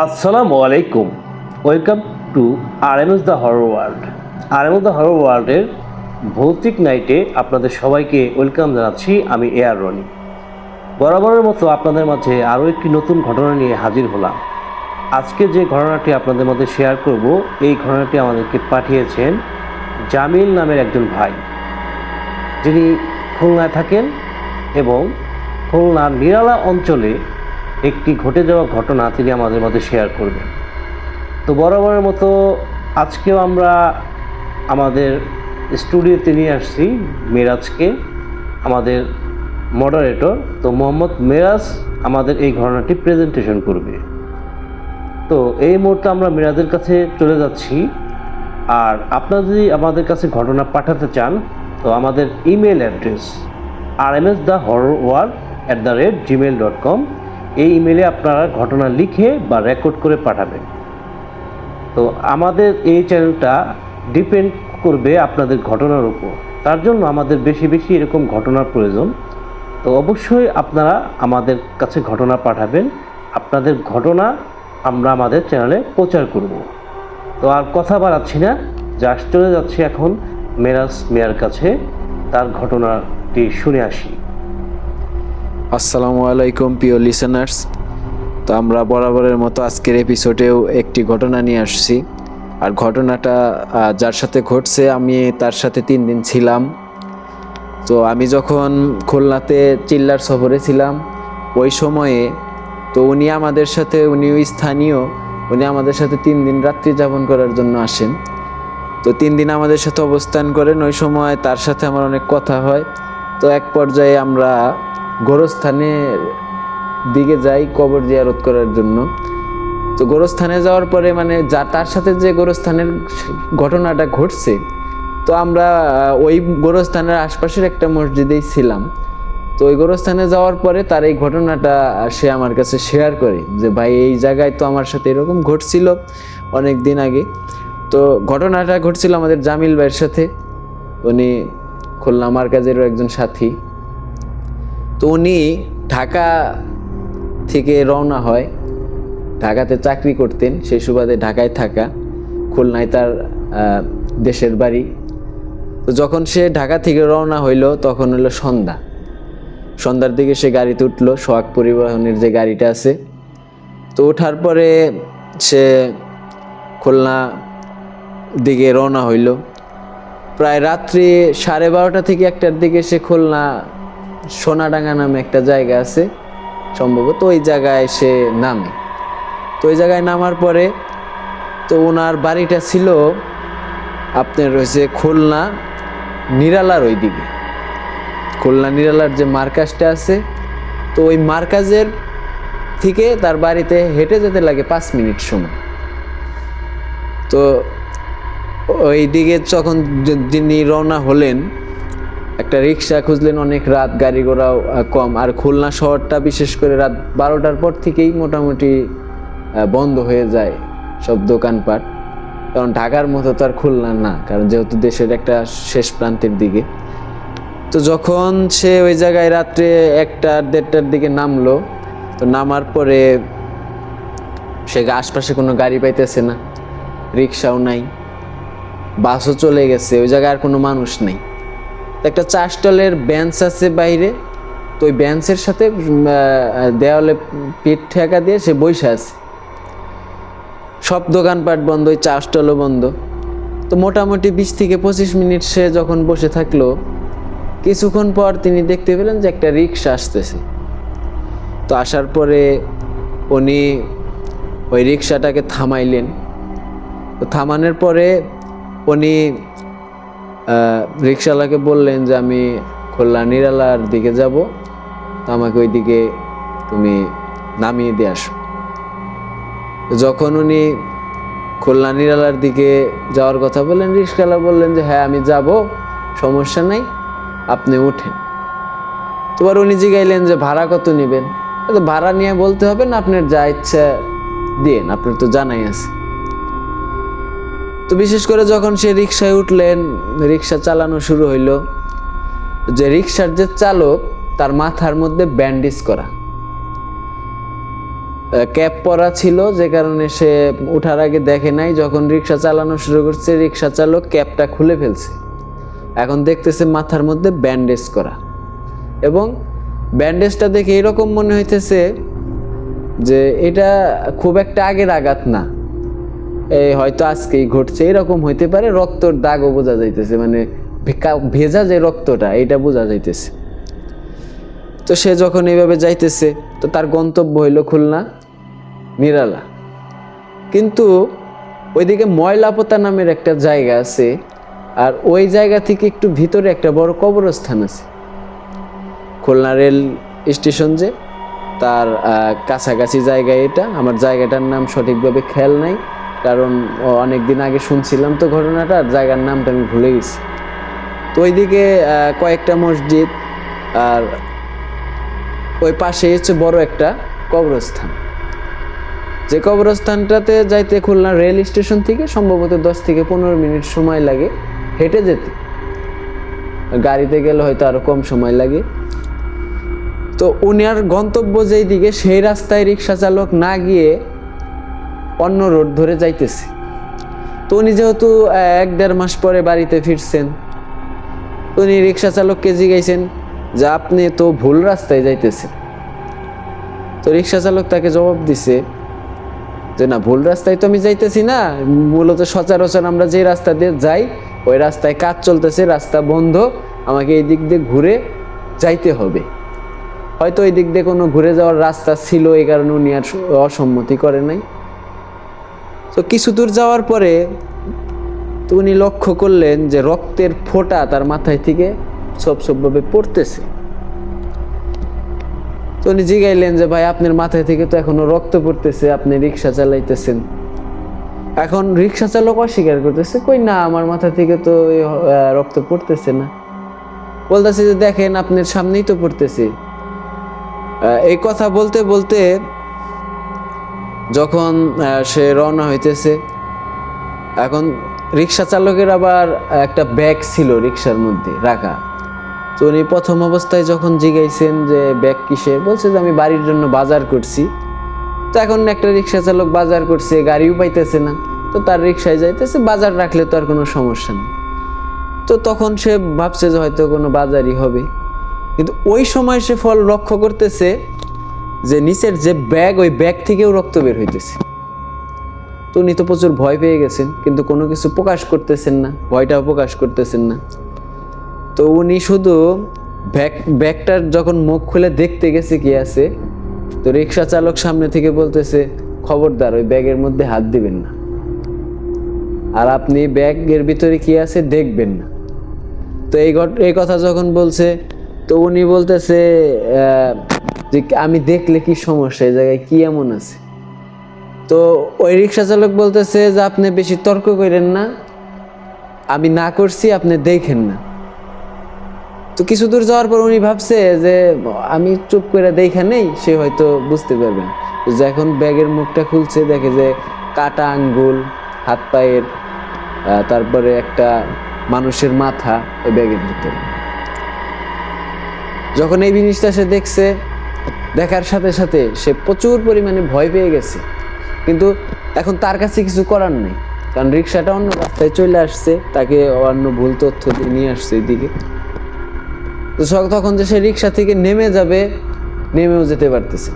আসসালামু আলাইকুম। Welcome to R M S the horror world R M S the horror ওয়ার্ল্ডের ভৌতিক নাইটে আপনাদের সবাইকে ওয়েলকাম জানাচ্ছি। আমি এ আর রনি। বরাবরের মতো আপনাদের মাঝে আরও একটি নতুন ঘটনা নিয়ে হাজির হলাম। আজকে যে ঘটনাটি আপনাদের মধ্যে শেয়ার করব, এই ঘটনাটি আমাদেরকে পাঠিয়েছেন জামিল নামের একজন ভাই। যিনি খুলনায় থাকেন এবং খুলনার নিরালা অঞ্চলে একটি ঘটে যাওয়া ঘটনা তিনি আমাদের মধ্যে শেয়ার করবেন। তো বরাবরের মতো আজকেও আমরা আমাদের স্টুডিওতে নিয়ে আসছি মিরাজকে, আমাদের মডারেটর তো মোহাম্মদ মিরাজ আমাদের এই ঘটনাটি প্রেজেন্টেশন করবে। তো এই মুহূর্তে আমরা মিরাজের কাছে চলে যাচ্ছি। আর আপনারা যদি আমাদের কাছে ঘটনা পাঠাতে চান, তো আমাদের email address R M S the horror world at the rate Gmail dot com এই ইমেলে আপনারা ঘটনা লিখে বা রেকর্ড করে পাঠাবেন। তো আমাদের এই চ্যানেলটা ডিপেন্ড করবে আপনাদের ঘটনার উপর। তার জন্য আমাদের বেশি বেশি এরকম ঘটনার প্রয়োজন। তো অবশ্যই আপনারা আমাদের কাছে ঘটনা পাঠাবেন। আপনাদের ঘটনা আমরা আমাদের চ্যানেলে প্রচার করব। তো আর কথা বাড়াচ্ছি না। জাস্ট চলে যাচ্ছি এখন মেরাজ মেয়ার কাছে। তার ঘটনাটি শুনে আসি। আসসালামু আলাইকুম, প্রিয় লিসেনার্স তো আমরা বরাবরের মতো আজকের এপিসোডেও একটি ঘটনা নিয়ে আসছি। আর ঘটনাটা যার সাথে ঘটছে, আমি তার সাথে তিন দিন ছিলাম। তো আমি যখন খুলনাতে চিল্লার সফরে ছিলাম, ওই সময়ে তো উনি আমাদের সাথে, উনিও স্থানীয়, উনি আমাদের সাথে তিন দিন রাত্রি যাপন করার জন্য আসেন। তো তিন দিন আমাদের সাথে অবস্থান করেন। ওই সময় তার সাথে আমার অনেক কথা হয়। তো এক পর্যায়ে আমরা গোরস্থানের দিকে যাই কবর জিয়ারত করার জন্য। তো গোরস্থানে যাওয়ার পরে মানে যা তার সাথে যে গোরস্থানের ঘটনাটা ঘটছে, তো আমরা ওই গোরস্থানের আশপাশের একটা মসজিদেই ছিলাম। তো ওই গোরস্থানে যাওয়ার পরে তার এই ঘটনাটা সে আমার কাছে শেয়ার করে যে, ভাই, এই জায়গায় তো আমার সাথে এরকম ঘটছিল অনেক দিন আগে। তো ঘটনাটা ঘটছিল আমাদের জামিল ভাইয়ের সাথে। উনি খুলনা মার্কাজেরও একজন সাথী। তো উনি ঢাকা থেকে রওনা হয়। ঢাকাতে চাকরি করতেন, সেই সুবাদে ঢাকায় থাকা। খুলনায় তার দেশের বাড়ি। তো যখন সে ঢাকা থেকে রওনা হইল, তখন হলো সন্ধ্যা। সন্ধ্যার দিকে সে গাড়িতে উঠল, সোহাগ পরিবহনের যে গাড়িটা আছে। তো ওঠার পরে সে খুলনা দিকে রওনা হইল। প্রায় রাত্রি সাড়ে বারোটা থেকে একটার দিকে সে খুলনা সোনাডাঙ্গা নামে একটা জায়গা আছে, সম্ভবত ওই জায়গায় সে নামে। তো ওই জায়গায় নামার পরে তো ওনার বাড়িটা ছিল আপনার রয়েছে খুলনা নিরালার ওই দিকে খুলনা নিরালার যে মার্কাজটা আছে, তো ওই মার্কাজের থেকে তার বাড়িতে হেঁটে যেতে লাগে পাঁচ মিনিট সময়। তো ওই দিকে যখন যিনি রওনা হলেন একটা রিক্সা খুঁজলেন অনেক রাত, গাড়ি ঘোড়াও কম। আর খুলনা শহরটা বিশেষ করে রাত বারোটার পর থেকেই মোটামুটি বন্ধ হয়ে যায় সব দোকানপাট। কারণ ঢাকার মতো তো আর খুলনা না, কারণ যেহেতু দেশের একটা শেষ প্রান্তের দিকে। তো যখন সে ওই জায়গায় রাত্রে একটা দেড়টার দিকে নামলো, তো নামার পরে সে আশপাশে কোনো গাড়ি পাইতেছে না, রিক্সাও নাই, বাসও চলে গেছে, ওই জায়গায় আর কোনো মানুষ নেই। একটা চা স্টলের বেঞ্চ আছে বাইরে, তো ওই বেঞ্চের সাথে দেওয়ালে পিঠ ঠেকা দিয়ে সে বসে আছে। সব দোকানপাট বন্ধ, ওই চা স্টলও বন্ধ। তো মোটামুটি বিশ থেকে পঁচিশ মিনিট সে যখন বসে থাকল, কিছুক্ষণ পর তিনি দেখতে পেলেন যে একটা রিক্সা আসতেছে। তো আসার পরে উনি ওই রিক্সাটাকে থামাইলেন। তো থামানোর পরে উনি রিক্সাওয়ালাকে বললেন যে আমি খুলনা নিরালার দিকে যাব, তো আমাকে ওই দিকে তুমি নামিয়ে দিয়ে আসো। যখন উনি খুলনা নিরালার দিকে যাওয়ার কথা বললেন, রিক্সাওয়ালা বললেন যে হ্যাঁ আমি যাব, সমস্যা নাই, আপনি উঠেন। তোমার উনি জিগাইলেন যে, ভাড়া কত নেবেন? ভাড়া নিয়ে বলতে হবে না, আপনার যা ইচ্ছা দিন আপনার তো জানাই আছে। তো বিশেষ করে যখন সে রিক্সায় উঠলেন রিক্সা চালানো শুরু হইল, যে রিক্সার যে চালক, তার মাথার মধ্যে ব্যান্ডেজ করা। ক্যাপ পরা ছিল, যে কারণে সে ওঠার আগে দেখে নাই, যখন রিক্সা চালানো শুরু করছে রিক্সা চালক ক্যাপটা খুলে ফেলছে। এখন দেখতেছে মাথার মধ্যে ব্যান্ডেজ করা। এবং ব্যান্ডেজটা দেখে এরকম মনে হইতেছে যে এটা খুব একটা আগের আঘাত না। হয়তো আজকেই ঘটছে। এরকম হইতে পারে, রক্তর দাগও বোঝা যাইতেছে মানে ভেজা যে রক্তটা এটা বোঝা যাইতেছে। তো সে যখন এইভাবে যাইতেছে, তো তার গন্তব্য হইল খুলনা, নিরালা। কিন্তু ওইদিকে ময়লাপোতা নামের একটা জায়গা আছে, আর ওই জায়গা থেকে একটু ভিতরে একটা বড় কবরস্থান আছে। খুলনা রেল স্টেশন যে, তার কাছাকাছি জায়গা এটা। আমার জায়গাটার নাম সঠিকভাবে খেয়াল নাই। কারণ অনেক দিন আগে শুনছিলাম তো ঘটনাটা জায়গার নামটা আমি ভুলে গেছি। তো ওইদিকে কয়েকটা মসজিদ, আর ওই পাশে হচ্ছে বড় একটা কবরস্থান। যে কবরস্থানটাতে যাইতে খুলনা রেল স্টেশন থেকে সম্ভবত দশ থেকে পনেরো মিনিট সময় লাগে হেঁটে যেতে। গাড়িতে গেলে হয়তো আরও কম সময় লাগে। তো উনার গন্তব্য যেই দিকে সেই রাস্তায় রিক্সা চালক না গিয়ে অন্য রোড ধরে যাইতেছে। তো উনি যেহেতু এক দেড় মাস পরে বাড়িতে ফিরছেন উনি রিক্সা চালককে জিগাইছেন যে, আপনি তো ভুল রাস্তায় যাইতেছেন। তো রিক্সা চালক তাকে জবাব দিছে যে, না, ভুল রাস্তায় তো আমি যাইতেছি না। মূলত সচরাচর আমরা যে রাস্তা দিয়ে যাই, ওই রাস্তায় কাজ চলতেছে, রাস্তা বন্ধ, আমাকে এই দিক দিয়ে ঘুরে যাইতে হবে। হয়তো ওই দিক দিয়ে কোনো ঘুরে যাওয়ার রাস্তা ছিল, এই কারণে উনি আর অসম্মতি করে নাই। তো কিছু দূর যাওয়ার পরে উনি লক্ষ্য করলেন যে রক্তের ফোঁটা তার মাথায় থেকে সব সবভাবে পড়তেছে। তো উনি জিগাইলেন যে, ভাই, আপনার মাথায় থেকে তো এখনও রক্ত পড়তেছে, আপনি রিক্সা চালাইতেছেন। এখন রিক্সা চালক অস্বীকার করতেছে, কই না, আমার মাথা থেকে তো রক্ত পড়তেছে না। বলতেছে যে, দেখেন, আপনার সামনেই তো পড়তেছে। এই কথা বলতে বলতে যখন সে রওনা হইতেছে, এখন রিক্সা চালকের আবার একটা ব্যাগ ছিল রিক্সার মধ্যে রাখা। তো উনি প্রথম অবস্থায় যখন জিগাইছেন যে ব্যাগ কিসে বলছে যে আমি বাড়ির জন্য বাজার করছি। তো এখন একটা রিক্সা চালক বাজার করছে, গাড়িও পাইতেছে না। তো তার রিক্সায় যাইতেছে, বাজার রাখলে তো আর কোনো সমস্যা নেই। তো তখন সে ভাবছে যে হয়তো কোনো বাজারই হবে। কিন্তু ওই সময় সে ফল লক্ষ্য করতেছে যে নিচের যে ব্যাগ, ওই ব্যাগ থেকেও রক্ত বের হইতেছে। তো উনি তো প্রচুর ভয় পেয়ে গেছেন, কিন্তু কোনো কিছু প্রকাশ করতেছেন না, ভয়টাও প্রকাশ করতেছেন না। তো উনি শুধু ব্যাগ, ব্যাগটার যখন মুখ খুলে দেখতে গেছে কি আছে, তো রিক্সা চালক সামনে থেকে বলতেছে, খবরদার, ওই ব্যাগের মধ্যে হাত দিবেন না। আর আপনি ব্যাগের ভিতরে কি আছে দেখবেন না। তো এই এই কথা যখন বলছে, তো উনি বলতেছে যে আমি দেখলে কি সমস্যা, এই জায়গায় কি এমন আছে? তো ওই রিক্সা চালক বলতেছে যে, আপনি বেশি তর্ক করেন না, আমি না করছি, আপনি দেখেন না। তো কিছু দূর যাওয়ার পর উনি ভাবছে যে, আমি চুপ করে দেখা নেই, সে হয়তো বুঝতে পারবেন যখন ব্যাগের মুখটা খুলছে, দেখে যে কাটা আঙ্গুল, হাত পায়ের তারপরে একটা মানুষের মাথা, এই ব্যাগের ভিতরে। যখন এই জিনিসটা সে দেখছে দেখার সাথে সাথে সে প্রচুর পরিমাণে ভয় পেয়ে গেছে। কিন্তু এখন তার কাছে কিছু করার নেই। কারণ রিক্সাটা অন্য রাস্তায় চলে আসছে, তাকে অন্য ভুল তথ্য দিয়ে নিয়ে আসছে এদিকে। তো তখন যে সে রিক্সা থেকে নেমে যাবে, নেমেও যেতে পারতেছে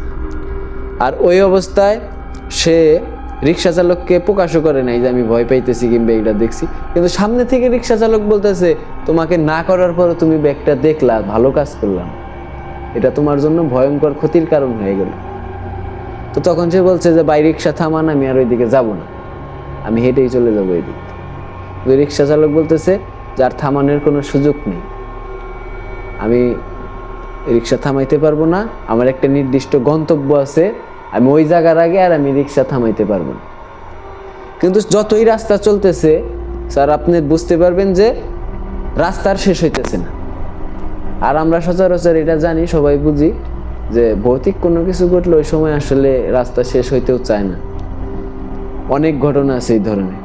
আর ওই অবস্থায় সে রিক্সা চালককে প্রকাশও করে নাই যে আমি ভয় পাইতেছি কিংবা এটা দেখছি। কিন্তু সামনে থেকে রিক্সা চালক বলতেছে, তোমাকে না করার পরও তুমি ব্যাগটা দেখলা, ভালো কাজ করলাম এটা তোমার জন্য ভয়ঙ্কর ক্ষতির কারণ হয়ে গেল। তো তখন সে বলছে যে বাই রিক্সা থামান, আমি আর ওইদিকে যাব না। আমি হেঁটেই চলে যাব এদিক তো রিক্সা চালক বলতেছে, যার থামানোর কোনো সুযোগ নেই। আমি রিক্সা থামাইতে পারব না। আমার একটা নির্দিষ্ট গন্তব্য আছে। আমি ওই জায়গার আগে আর আমি রিক্সা থামাইতে পারব না। কিন্তু যতই রাস্তা চলতেছে, স্যার, আপনি বুঝতে পারবেন যে রাস্তার শেষ হইতেছে না। আর আমরা সচরাচর এটা জানি, সবাই বুঝি, যে ভৌতিক কোনো কিছু ঘটলে ওই সময় আসলে রাস্তা শেষ হইতেও চায় না। অনেক ঘটনা আছে এই ধরনের।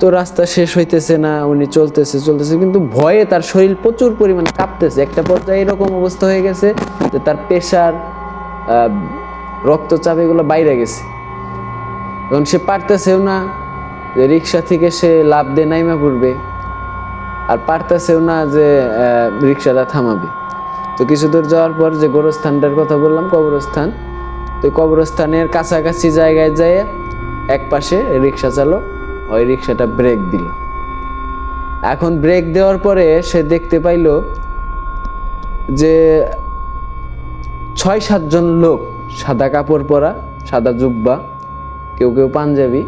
তো রাস্তা শেষ হইতেছে না, উনি চলতেছে চলতেছে, কিন্তু ভয়ে তার শরীর প্রচুর পরিমাণে কাঁপতেছে। একটা পর্যায়ে এরকম অবস্থা হয়ে গেছে যে তার প্রেশার রক্তচাপ এগুলো বাইরে গেছে। তখন সে পারতেছেও না, যে রিক্সা থেকে সে লাভ দিয়ে নাইমা পড়বে। আর পারতেছেও না যে রিক্সাটা থামাবে। তো কিছু দূর যাওয়ার পর যে গোরস্থানটার কথা বললাম, কবরস্থান, তো কবরস্থানের কাছাকাছি জায়গায় যায় এক পাশে রিক্সা চালক ওই রিক্সাটা ব্রেক দিল। এখন ব্রেক দেওয়ার পরে সে দেখতে পাইলো যে ছয় সাতজন লোক, সাদা কাপড় পরা, সাদা জুব্বা, কেউ কেউ পাঞ্জাবি,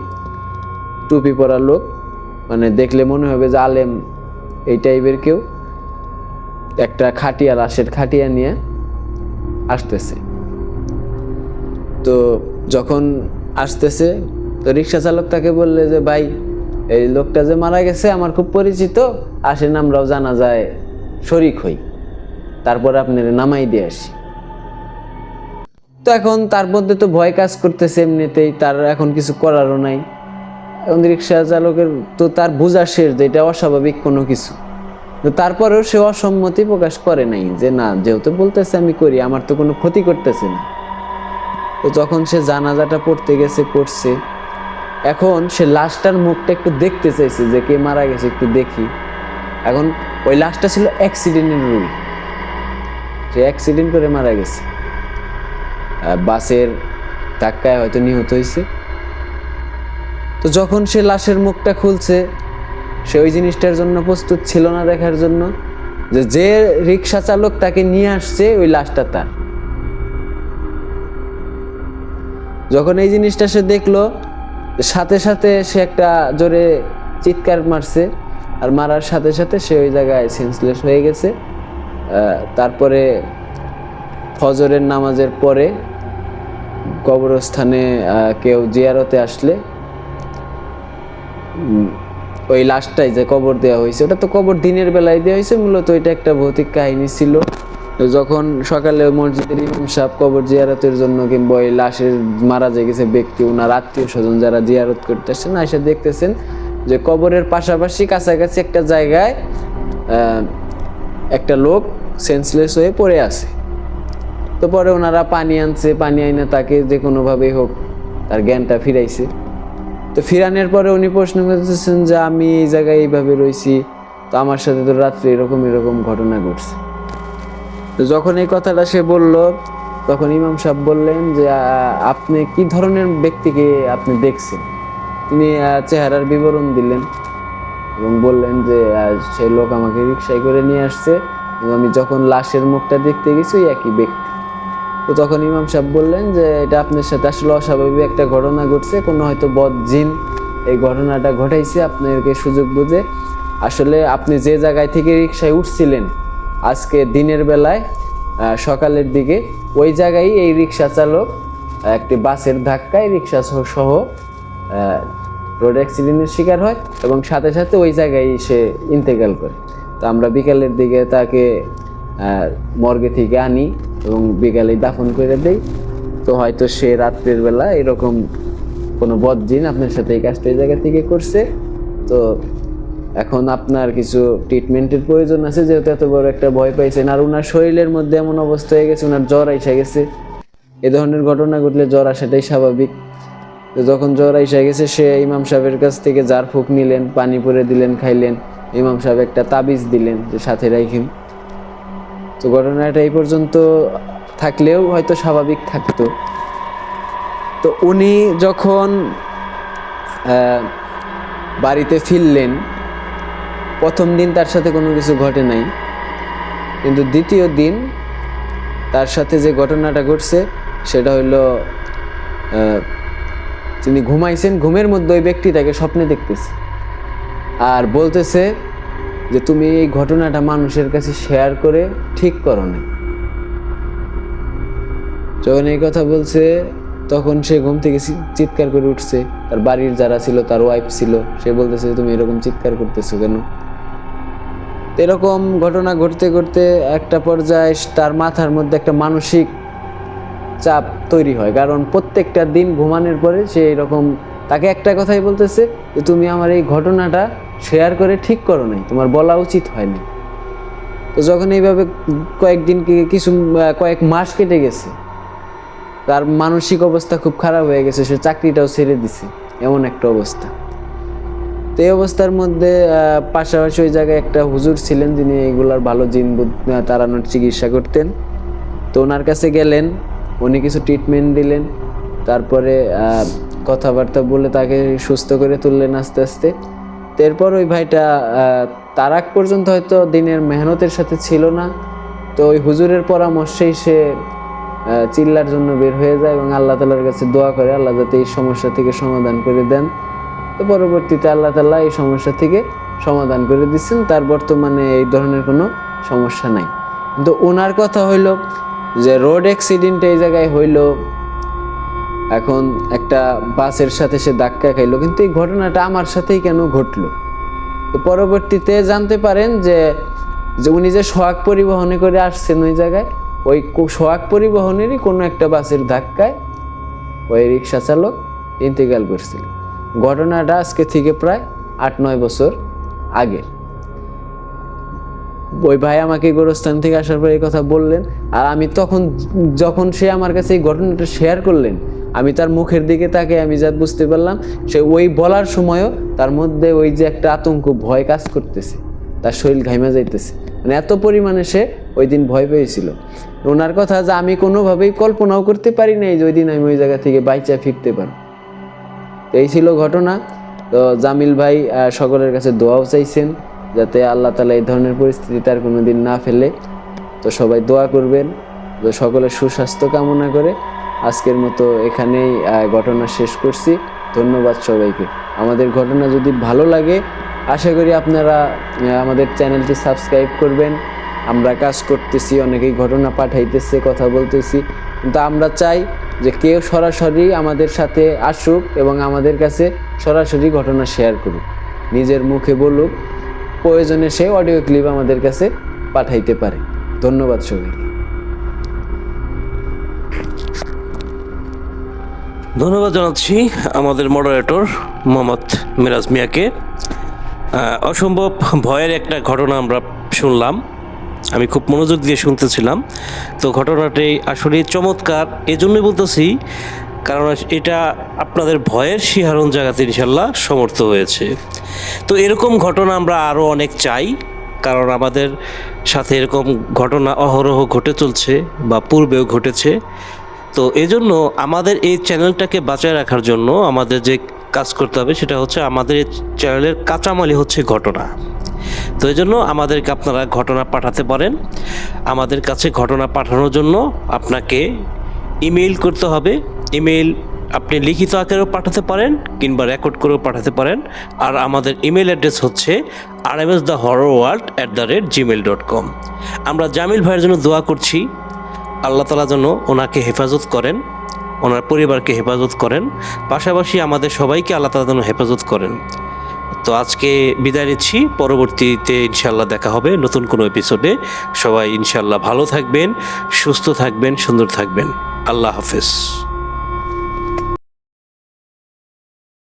টুপি পরা লোক মানে দেখলে মনে হবে যে আলেম এই টাইপের কেউ একটা খাটিয়া লাশের খাটিয়া নিয়ে আসতেছে। তো যখন আসতেছে, তো রিক্সা চালক তাকে বললে যে, ভাই, এই লোকটা যে মারা গেছে, আমার খুব পরিচিত, আসেন, আমরাও জানা যায়, শরিক হই। তারপর আপনার নামাই দিয়ে আসি। তো এখন তার মধ্যে তো ভয় কাজ করতেছে এমনিতেই, তার এখন কিছু করারও নাই। রিক্সা চালকের তো তার বোঝা শেষ যে এটা অস্বাভাবিক কোনো কিছু। তারপরেও সে অসম্মতি প্রকাশ করে নাই যে, না, যেহেতু বলতেছে আমি করি, আমার তো কোনো ক্ষতি করতেছে না। তো যখন সে জানাজাটা পড়তে গেছে, পড়ছে, এখন সে লাশটার মুখটা একটু দেখতে চাইছে যে, কে মারা গেছে একটু দেখি। এখন ওই লাশটা ছিল অ্যাক্সিডেন্টের রুল সে অ্যাক্সিডেন্ট করে মারা গেছে। বাসের ধাক্কায় হয়তো নিহত হয়েছে। তো যখন সে লাশের মুখটা খুলছে, সে ওই জিনিসটার জন্য প্রস্তুত ছিল না দেখার জন্য যে যে রিক্সা চালক তাকে নিয়ে আসছে, ওই লাশটা তার। যখন এই জিনিসটা সে দেখল, সাথে সাথে সে একটা জোরে চিৎকার মারছে আর মারার সাথে সাথে সে ওই জায়গায় সেন্সলেস হয়ে গেছে। তারপরে ফজরের নামাজের পরে কবরস্থানে কেউ জিয়ারতে আসলে ওই লাশটাই যে কবর দেওয়া হয়েছে, ওটা তো কবর দিনের বেলায় দেওয়া হয়েছে, মূলত এটা একটা ভৌতিক কাহিনী ছিল। যখন সকালে মসজিদের ইমাম সাহেব কবর জিয়ারতের জন্য কিংবা ওই লাশের মারা যে গেছে ব্যক্তি, ওনার আত্মীয় স্বজন যারা জিয়ারত করতে আসছেন এসে দেখতেছেন যে কবরের পাশাপাশি কাছাকাছি একটা জায়গায় একটা লোক সেন্সলেস হয়ে পড়ে আছে। তো পরে ওনারা পানি আনছে, পানি আইনে তাকে যে কোনোভাবেই হোক তার জ্ঞানটা ফিরাইছে। তো ফিরানোর পরে উনি প্রশ্ন করতেছেন যে, আমি এই জায়গায় এইভাবে রইছি তো আমার সাথে তো রাত্রে এরকম এরকম ঘটনা ঘটছে। তো যখন এই কথাটা সে বলল, তখন ইমাম সাহেব বললেন যে আপনি কি ধরনের ব্যক্তিকে আপনি দেখছেন? তিনি চেহারার বিবরণ দিলেন এবং বললেন যে সেই লোক আমাকে রিক্সায় করে নিয়ে আসছে আমি যখন লাশের মুখটা দেখতে গেছি, ওই একই ব্যক্তি। তো তখন ইমাম সাহেব বললেন যে, এটা আপনার সাথে আসলে অস্বাভাবিক একটা ঘটনা ঘটছে। কোনো হয়তো বদ জিন এই ঘটনাটা ঘটাইছে। আপনাকে সুযোগ বুঝে আসলে আপনি যে জায়গায় থেকে রিক্সায় উঠছিলেন আজকে দিনের বেলায় সকালের দিকে, ওই জায়গায় এই রিক্সা চালক একটি বাসের ধাক্কায় রিক্সা সহ- রোড অ্যাক্সিডেন্টের শিকার হয় এবং সাথে সাথে ওই জায়গায় সে ইন্তেকাল করে। তো আমরা বিকালের দিকে তাকে মর্গে থেকে আনি। এবং বিকালে দাফন করে দেই। তো হয়তো সে রাত্রের বেলা এরকম কোনো বদজিন আপনার সাথে এই কাজটা এই জায়গা থেকে করছে। তো এখন আপনার কিছু ট্রিটমেন্টের প্রয়োজন আছে, যেহেতু এত বড় একটা ভয় পাইছেন। আর ওনার শরীরের মধ্যে এমন অবস্থা হয়ে গেছে ওনার জ্বর এসে গেছে। এ ধরনের ঘটনা ঘটলে জ্বর আসাটাই স্বাভাবিক। তো যখন জ্বর এসে গেছে, সে ইমাম সাহেবের কাছ থেকে জার ফুক নিলেন, পানি পরে দিলেন, খাইলেন। ইমাম সাহেব একটা তাবিজ দিলেন যে সাথে রাইখেন। তো ঘটনাটা এই পর্যন্ত থাকলেও হয়তো স্বাভাবিক থাকতো। তো উনি যখন বাড়িতে ফিরলেন প্রথম দিন তার সাথে কোনো কিছু ঘটে নাই। কিন্তু দ্বিতীয় দিন তার সাথে যে ঘটনাটা ঘটছে সেটা আহ, তিনি ঘুমাইছেন ঘুমের মধ্যে ওই ব্যক্তি তাকে স্বপ্নে দেখতেছে। আর বলতেছে যে তুমি এই ঘটনাটা মানুষের কাছে শেয়ার করে ঠিক করো না যখন এই কথা বলছে, তখন সে ঘুম থেকে চিৎকার করে উঠছে। তার বাড়ির যারা ছিল, তার ওয়াইফ ছিল, সে বলতেছে, তুমি এরকম চিৎকার করতেছো কেন? এরকম ঘটনা ঘটতে ঘটতে একটা পর্যায়ে তার মাথার মধ্যে একটা মানসিক চাপ তৈরি হয়। কারণ প্রত্যেকটা দিন ঘুমানোর পরে সে এরকম, তাকে একটা কথাই বলতেছে যে, তুমি আমার এই ঘটনাটা শেয়ার করে ঠিক করো নাই, তোমার বলা উচিত হয়নি। তো যখন এইভাবে কয়েকদিন কিছু কয়েক মাস কেটে গেছে, তার মানসিক অবস্থা খুব খারাপ হয়ে গেছে, সে চাকরিটাও ছেড়ে দিছে, এমন একটা অবস্থা। তো এই অবস্থার মধ্যে পাশাপাশি ওই জায়গায় একটা হুজুর ছিলেন যিনি এগুলার ভালো জিন তাড়ানোর চিকিৎসা করতেন। তো ওনার কাছে গেলেন, উনি কিছু ট্রিটমেন্ট দিলেন, তারপরে কথাবার্তা বলে তাকে সুস্থ করে তুললেন আস্তে আস্তে। এরপর ওই ভাইটা তার আগ পর্যন্ত হয়তো দিনের মেহনতের সাথে ছিল না। তো ওই হুজুরের পরামর্শেই সে চিল্লার জন্য বের হয়ে যায় এবং আল্লাহ তালার কাছে দোয়া করে, আল্লাহ যাতে এই সমস্যা থেকে সমাধান করে দেন। তো পরবর্তীতে আল্লাহ তাল্লাহ এই সমস্যা থেকে সমাধান করে দিচ্ছেন। তার বর্তমানে এই ধরনের কোনো সমস্যা নাই। কিন্তু ওনার কথা হইল যে, রোড অ্যাক্সিডেন্ট এই জায়গায় হইল এখন একটা বাসের সাথে সে ধাক্কা খাইলো, কিন্তু এই ঘটনাটা আমার সাথেই কেন ঘটলো? তো পরবর্তীতে জানতে পারেন যে যে উনি যে সোহাগ পরিবহনে করে আসছেন ওই জায়গায়, ওই সোহাগ পরিবহনেরই কোনো একটা বাসের ধাক্কায় ওই রিক্সা চালক ইন্তেকাল করছিল। ঘটনাটা আজকে থেকে প্রায় আট নয় বছর আগের ওই ভাই আমাকে গোরস্থান থেকে আসার পর এই কথা বললেন, আর আমি তখন যখন সে আমার কাছে এই ঘটনাটা শেয়ার করলেন, আমি তার মুখের দিকে তাকে আমি যা বুঝতে পারলাম, সে ওই বলার সময়ও তার মধ্যে ওই যে একটা আতঙ্ক, ভয় কাজ করতেছে, তার শরীর ঘাইমা যাইতেছে। মানে এত পরিমাণে সে ওই দিন ভয় পেয়েছিল। ওনার কথা যে আমি কোনোভাবেই কল্পনাও করতে পারি নাই যে ওই দিন আমি ওই জায়গা থেকে বাইচা ফিরতে পারব। তো এই ছিল ঘটনা। তো জামিল ভাই সকলের কাছে দোয়াও চাইছেন। যাতে আল্লাহ তালা এই ধরনের পরিস্থিতি তার কোনো দিন না ফেলে। তো সবাই দোয়া করবেন তো সকলের সুস্বাস্থ্য কামনা করে আজকের মতো এখানেই ঘটনা শেষ করছি। ধন্যবাদ সবাইকে। আমাদের ঘটনা যদি ভালো লাগে, আশা করি আপনারা আমাদের চ্যানেলটি সাবস্ক্রাইব করবেন। আমরা কাজ করতেছি, অনেকেই ঘটনা পাঠাইতেছে, কথা বলতেছি। কিন্তু আমরা চাই যে কেউ সরাসরি আমাদের সাথে আসুক এবং আমাদের কাছে সরাসরি ঘটনা শেয়ার করুক। নিজের মুখে বলুক প্রয়োজনে সে অডিও ক্লিপ আমাদের কাছে পাঠাইতে পারে। ধন্যবাদ সবাইকে। ধন্যবাদ জানাচ্ছি আমাদের মডারেটর মোহাম্মদ মিরাজ মিয়াকে। অসম্ভব ভয়ের একটা ঘটনা আমরা শুনলাম। আমি খুব মনোযোগ দিয়ে শুনতেছিলাম। তো ঘটনাটি আসলে চমৎকার। এজন্যই বলতেছি কারণ এটা আপনাদের ভয়ের শিহারণ জায়গাতে ইনশাল্লাহ সমর্থ হয়েছে। তো এরকম ঘটনা আমরা আরও অনেক চাই, কারণ আমাদের সাথে এরকম ঘটনা অহরহ ঘটে চলছে বা পূর্বেও ঘটেছে। তো এজন্য আমাদের এই চ্যানেলটাকে বাঁচায় রাখার জন্য আমাদের যে কাজ করতে হবে সেটা হচ্ছে আমাদের এই চ্যানেলের কাঁচামালি হচ্ছে ঘটনা। তো এই জন্য আমাদেরকে আপনারা ঘটনা পাঠাতে পারেন। আমাদের কাছে ঘটনা পাঠানোর জন্য আপনাকে ইমেইল করতে হবে। ইমেইল আপনি লিখিত আকারেও পাঠাতে পারেন কিংবা রেকর্ড করেও পাঠাতে পারেন। আর আমাদের ইমেল অ্যাড্রেস হচ্ছে R M S the horror world at the rate Gmail dot com আমরা জামিল ভাইয়ের জন্য দোয়া করছি। আল্লাহ তালা যেন ওনাকে হেফাজত করেন, ওনার পরিবারকে হেফাজত করেন। পাশাপাশি আমাদের সবাইকে আল্লাহ তালা যেন হেফাজত করেন। তো আজকে বিদায় নিচ্ছি। পরবর্তীতে ইনশাল্লাহ দেখা হবে নতুন কোনো এপিসোডে সবাই ইনশাল্লাহ ভালো থাকবেন, সুস্থ থাকবেন, সুন্দর থাকবেন। আল্লাহ হাফেজ।